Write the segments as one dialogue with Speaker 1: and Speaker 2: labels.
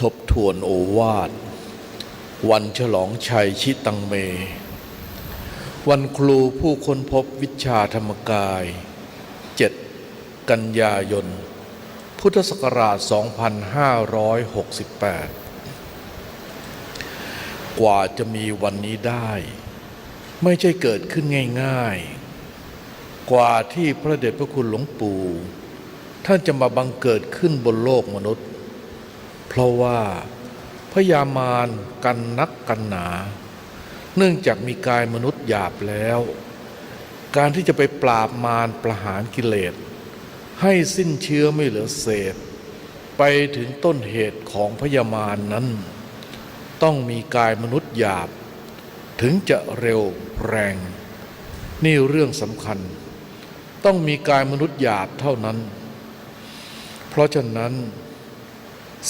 Speaker 1: ทบทวนโอวาท วันฉลองชัยชิตังเม วันครูผู้ค้นพบวิชาธรรมกาย 7 กันยายน พุทธศักราช 2568 กว่าจะมีวันนี้ได้ ไม่ใช่เกิดขึ้นง่ายๆ กว่าที่พระเดชพระคุณหลวงปู่ท่านจะมาบังเกิดขึ้นบนโลกมนุษย์ เพราะว่าพยามารกันนักกันหนา เนื่องจากมีกายมนุษย์หยาบแล้ว การที่จะไปปราบมารประหารกิเลส ให้สิ้นเชื้อไม่เหลือเศษ ไปถึงต้นเหตุของพยามารนั้น ต้องมีกายมนุษย์หยาบ ถึงจะเร็วแรง นี่เรื่องสำคัญ ต้องมีกายมนุษย์หยาบเท่านั้น เพราะฉะนั้น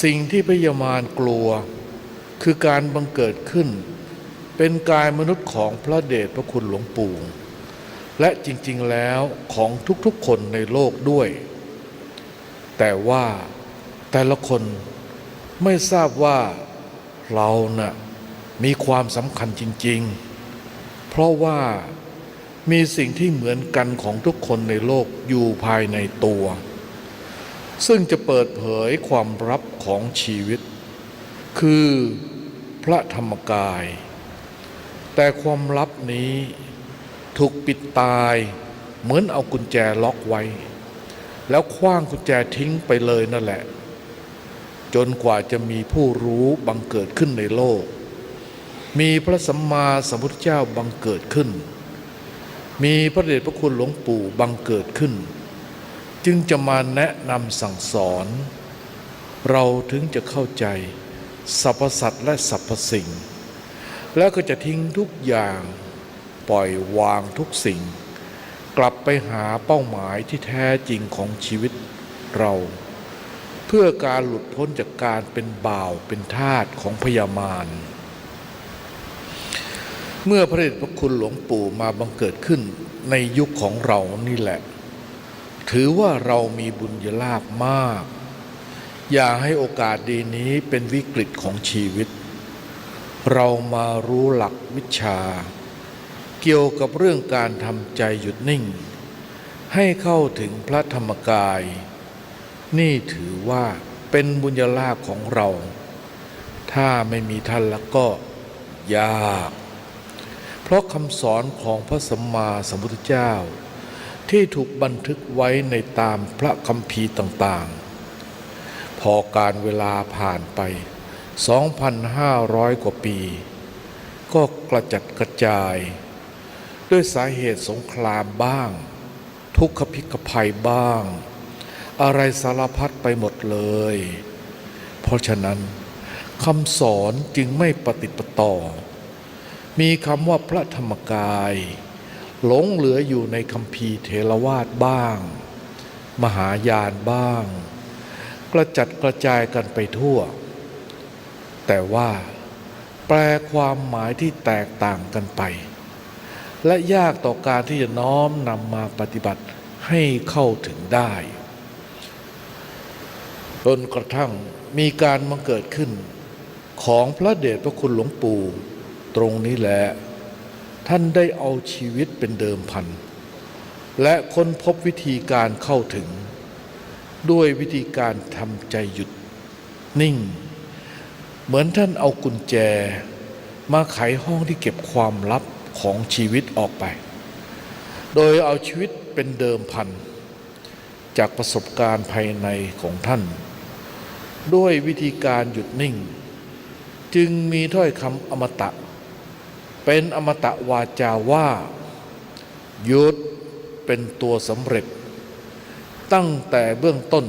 Speaker 1: สิ่งที่พยามารกลัว คือการบังเกิดขึ้น เป็นกายมนุษย์ของพระเดชพระคุณหลวงปู่และจริงๆแล้วของทุกๆคนในโลกด้วย แต่ว่าแต่ละคนไม่ทราบว่าเราน่ะมีความสำคัญจริงๆ เพราะว่ามีสิ่งที่เหมือนกันของทุกคนในโลกอยู่ภายในตัว ซึ่งจะเปิดเผยความลับของชีวิต คือพระธรรมกาย แต่ความลับนี้ถูกปิดตายเหมือนเอากุญแจล็อกไว้ แล้วคว้างกุญแจทิ้งไปเลยนั่นแหละ จนกว่าจะมีผู้รู้บังเกิดขึ้นในโลก มีพระสัมมาสัมพุทธเจ้าบังเกิดขึ้น มีพระเดชพระคุณหลวงปู่บังเกิดขึ้น จึงจะมาแนะนำสั่งสอน เราถึงจะเข้าใจสรรพสัตว์และสรรพสิ่ง แล้วก็จะทิ้งทุกอย่างปล่อยวางทุกสิ่ง กลับไปหาเป้าหมายที่แท้จริงของชีวิตเรา เพื่อการหลุดพ้นจากการเป็นบ่าวเป็นทาสของพยามารเมื่อพระเดชพระคุณหลวงปู่มาบังเกิดขึ้นในยุคของเรานี่แหละ ถือว่าเรามีบุญยลาภมาก อย่าให้โอกาสดีนี้เป็นวิกฤตของชีวิต เรามารู้หลักวิชา เกี่ยวกับเรื่องการทำใจหยุดนิ่ง ให้เข้าถึงพระธรรมกาย นี่ถือว่าเป็นบุญญาลาภของเรา ถ้าไม่มีท่านแล้วก็ยาก เพราะคำสอนของพระสัมมาสัมพุทธเจ้า ที่ถูกบันทึกไว้ในตามพระคัมภีร์ต่างๆ พอการเวลาผ่านไป 2,500 กว่าปี ก็กระจัดกระจาย ด้วยสาเหตุสงครามบ้าง ทุกขพิกภัยบ้าง อะไรสารพัดไปหมดเลย เพราะฉะนั้นคำสอนจึงไม่ปฏิปต่อ มีคำว่าพระธรรมกาย หลงเหลืออยู่ในคำพีเทรวาสบ้าง มหายานบ้าง กระจัดกระจายกันไปทั่ว แต่ว่าแปลความหมายที่แตกต่างกันไป และยากต่อการที่จะน้อมนำมาปฏิบัติให้เข้าถึงได้จนกระทั่งมีการมาเกิดขึ้นของพระเดชพระคุณหลวงปู่ตรงนี้แหละ ท่านได้เอาชีวิตเป็นเดิมพัน และค้นพบวิธีการเข้าถึง ด้วยวิธีการทำใจหยุดนิ่ง เหมือนท่านเอากุญแจ มาไขห้องที่เก็บความลับของชีวิตออกไป โดยเอาชีวิตเป็นเดิมพัน จากประสบการณ์ภายในของท่าน ด้วยวิธีการหยุดนิ่ง จึงมีถ้อยคำอมตะ เป็นอมตะวาจาว่าหยุดเป็นตัวสำเร็จ ตั้งแต่เบื้องต้น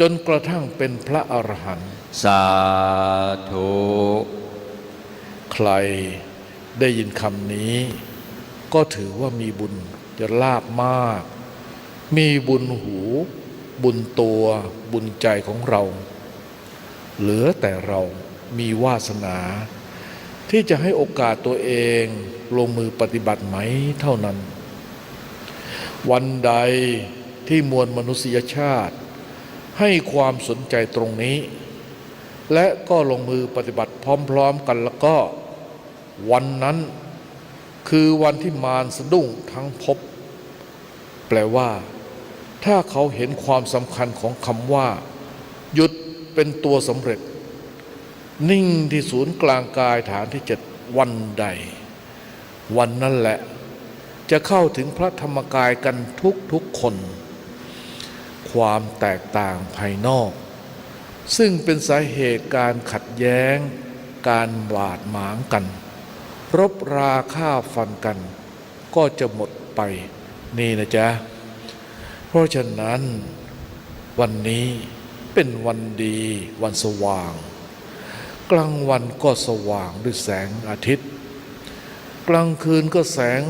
Speaker 1: จนกระทั่งเป็นพระอรหันต์
Speaker 2: สาธุ
Speaker 1: ใครได้ยินคำนี้ ก็ถือว่ามีบุญจะลาบมาก มีบุญหู บุญตัวบุญใจของเรา เหลือแต่เรามีวาสนา ที่จะให้โอกาสตัวเองลงมือปฏิบัติไหมเท่านั้น วันใดที่มวลมนุษยชาติ ให้ความสนใจตรงนี้ และก็ลงมือปฏิบัติพร้อม ๆกันแล้วก็ วันนั้นคือวันที่มารสะดุ้งทั้งภพแปลว่า ถ้าเขาเห็นความสำคัญของคำว่า หยุดเป็นตัวสำเร็จ นิ่งที่ศูนย์กลางกายฐานที่เจ็ดวันใด วันนั้นแหละ จะเข้าถึงพระธรรมกายกันทุกทุกๆคน ความแตกต่างภายนอก ซึ่งเป็นสาเหตุการขัดแย้ง การบาดหมางกัน รบราฆ่าฟันกัน ก็จะหมดไปนี่นะจ๊ะ เพราะฉะนั้นวันนี้เป็นวันดีวันสว่าง กลางวันก็สว่างด้วยแสงอาทิตย์ กลางคืนก็แสง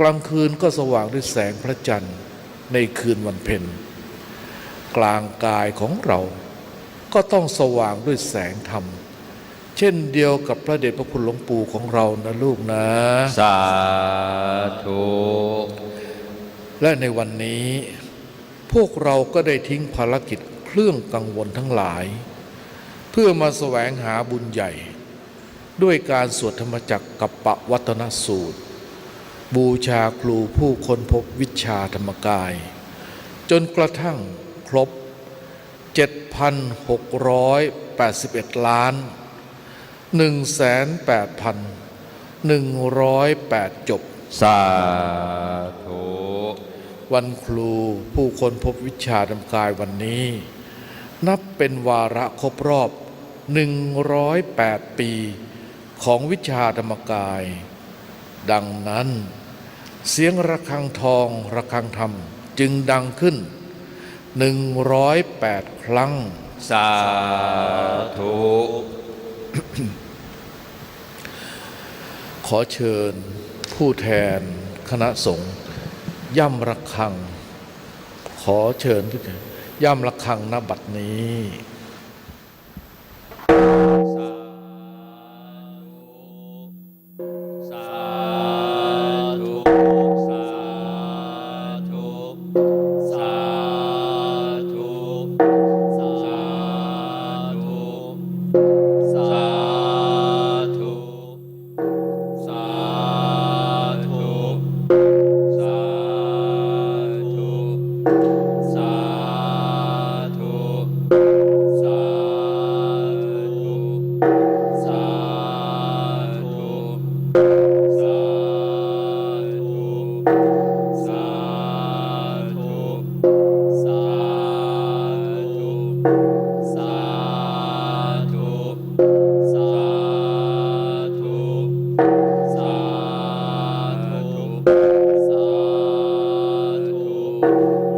Speaker 1: กลางคืนก็สว่างด้วยแสงพระจันทร์ในคืนวันเพ็ญกลางกายของเราก็ต้องสว่างด้วยแสงธรรม เช่นเดียวกับพระเดชพระคุณหลวงปู่ของเรานะลูกนะ
Speaker 2: สาธุ
Speaker 1: และในวันนี้ พวกเราก็ได้ทิ้งภารกิจเครื่องกังวลทั้งหลาย เพื่อมาแสวงหาบุญใหญ่ ด้วยการสวดธรรมจักรกับปะวัตนสูตร บูชาครูผู้ค้นพบวิชาธรรมกาย จนกระทั่งครบ 7,681 ล้าน108,108 จบ
Speaker 2: สาธุ
Speaker 1: วันครูผู้คนพบวิชาธรรมกายวันนี้นับเป็นวาระครบรอบ 108 ปี ของวิชาธรรมกาย ดังนั้น เสียงระฆังทองระฆังธรรมจึงดังขึ้น 108 ครั้ง
Speaker 2: สาธุ
Speaker 1: ขอเชิญผู้แทนคณะสงฆ์ย่ำระฆัง ขอเชิญผู้แทนย่ำระฆังณบัดนี้
Speaker 2: thank you.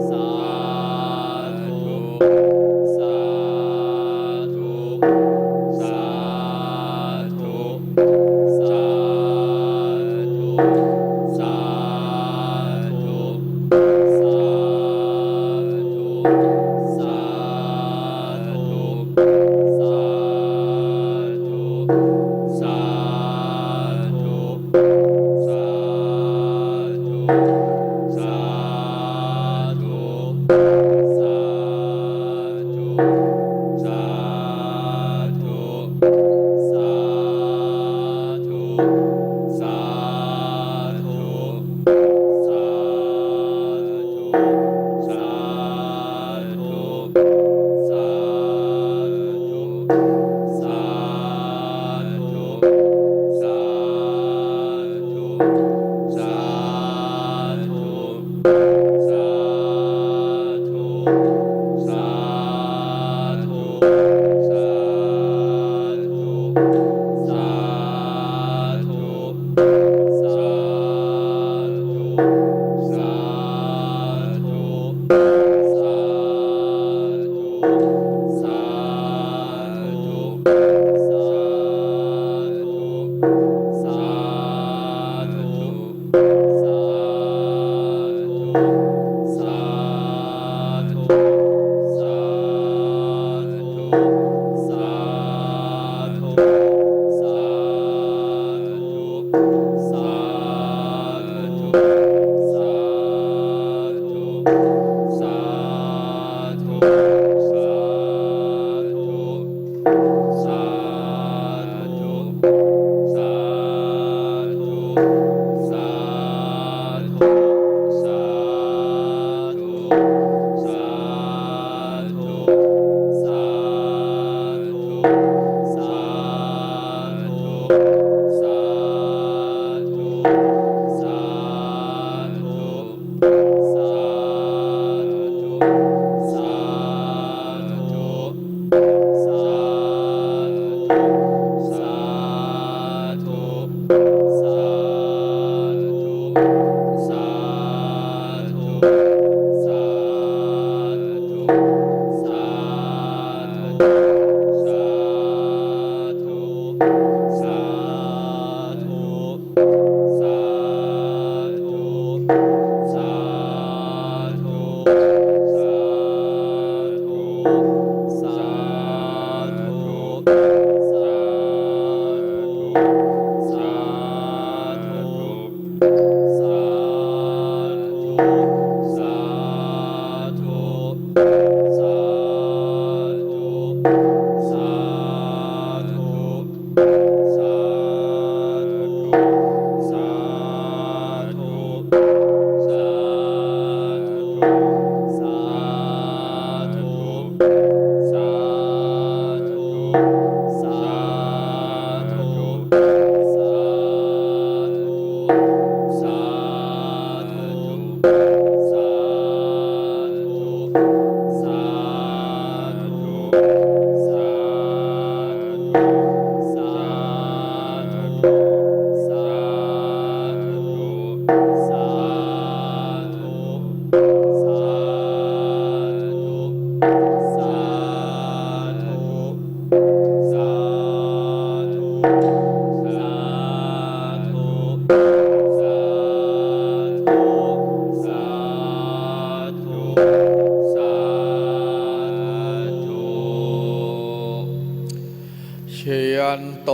Speaker 1: ยันโต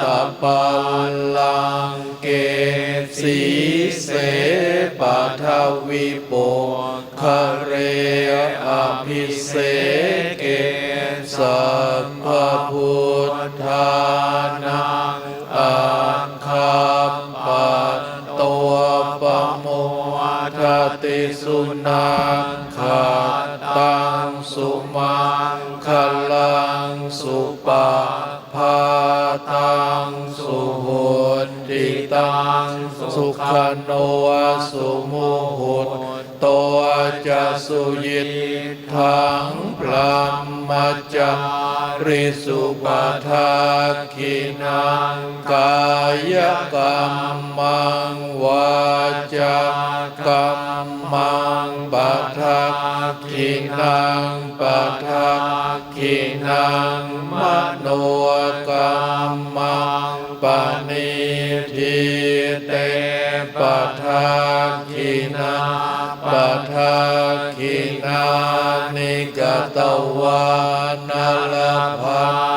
Speaker 1: ตปัลลังเกสีเสปัทวิปุคเรอภิเส โนสุโมหุตตัวจะสุยิทังพรามมัจจาริสุปทาคินังกายกรรมังวาจากรรมังปัทาคินังปัทาคินังมโนกรรมังปณิทิเต ปะทาคินาปะ
Speaker 3: ทาคินานิกตวานาลพั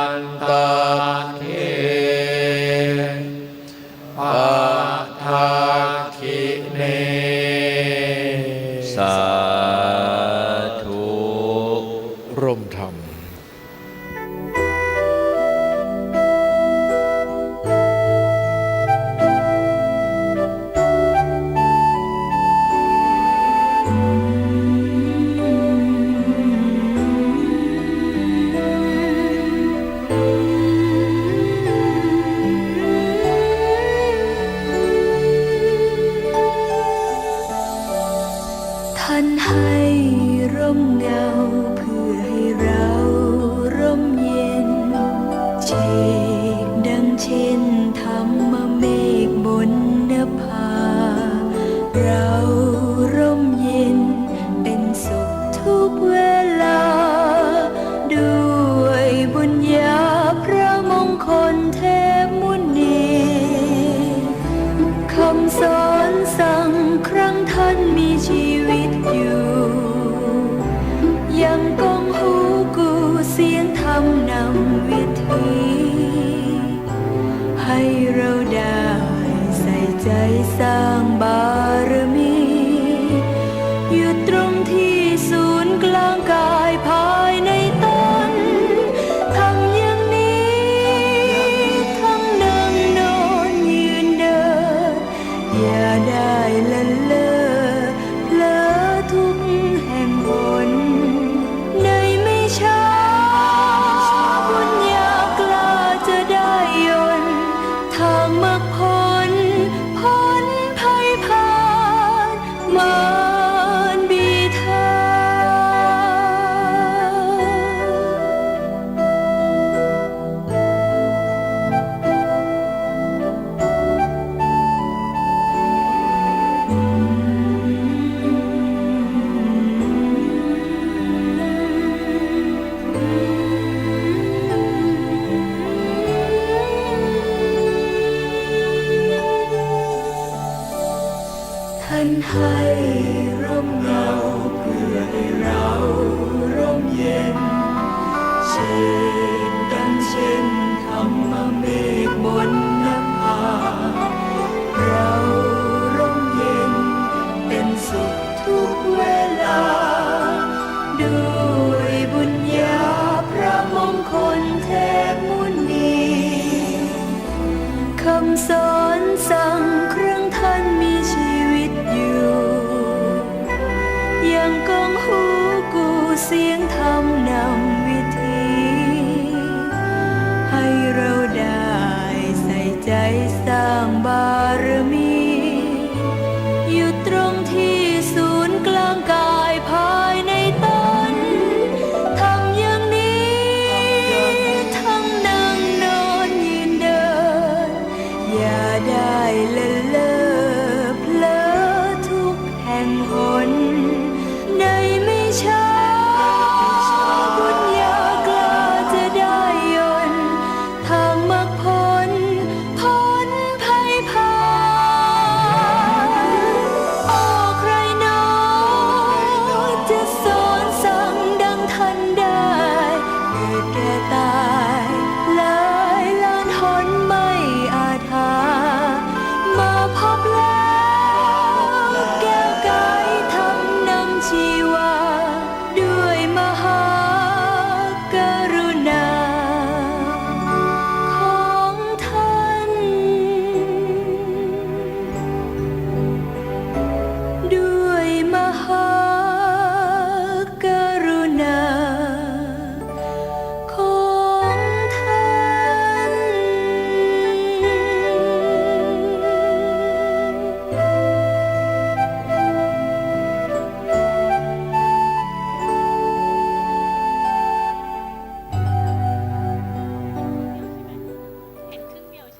Speaker 3: tiếng thầm.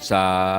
Speaker 2: สาธุ